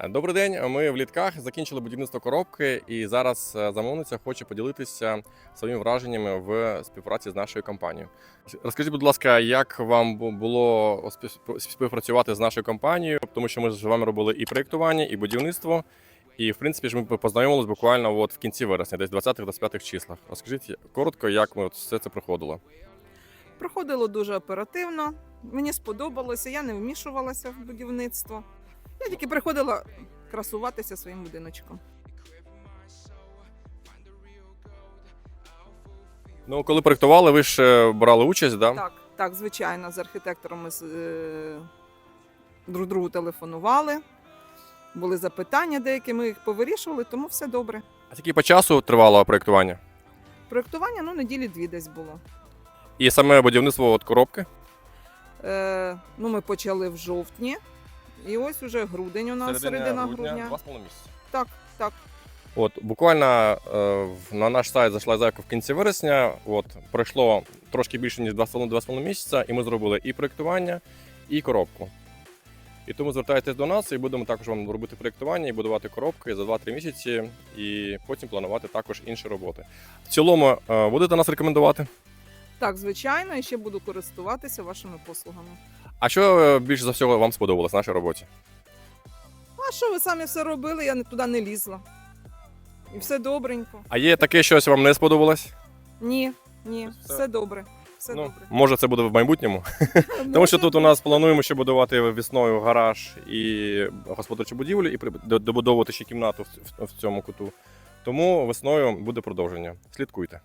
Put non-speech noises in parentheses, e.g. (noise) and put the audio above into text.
Е, Добрий день. Ми в літках закінчили будівництво коробки, і зараз е, замовниця хоче поділитися своїми враженнями в співпраці з нашою компанією. Розкажіть, будь ласка, як вам було спів- співпрацювати з нашою компанією, тому що ми з вами робили і проєктування, і будівництво. І в принципі ж ми познайомилися буквально от в кінці вересня, десь 20-25 числах. Розкажіть коротко, як ми все це проходило. Проходило дуже оперативно. Мені сподобалося, я не вмішувалася в будівництво. Я тільки приходила красуватися своїм будиночком. Ну, коли проєктували, ви ж е, брали участь, да? Так, так, звичайно, з архітектором ми з, е, друг другу телефонували. Були запитання деякі, ми їх повирішували, тому все добре. А скільки по часу тривало проєктування? Проєктування ну, неділі дві десь було. І саме будівництво от коробки. Е, ну, ми почали в жовтні, і ось уже грудень у нас, середина, грудня. Два з половиною місяці. Так, так. От буквально е, на наш сайт зайшла заявка в кінці вересня. От пройшло трошки більше ніж 2,5 місяця, і ми зробили і проєктування, і коробку. І тому звертайтесь до нас, і будемо також вам робити проєктування і будувати коробки за 2-3 місяці, і потім планувати також інші роботи. В цілому е, будете нас рекомендувати. Так, звичайно, і ще буду користуватися вашими послугами. А що е, більше за всього вам сподобалось в нашій роботі? А що ви самі все робили, я туди не лізла. І все добренько. А є таке щось вам не сподобалось? Ні, ні, Все- все добре. Все ну, добре. може, це буде в майбутньому. (laughs) Тому що тут у нас плануємо ще будувати весною гараж і господарчу будівлю, і при- до- добудовувати ще кімнату в- в- в цьому куту. Тому весною буде продовження. Слідкуйте.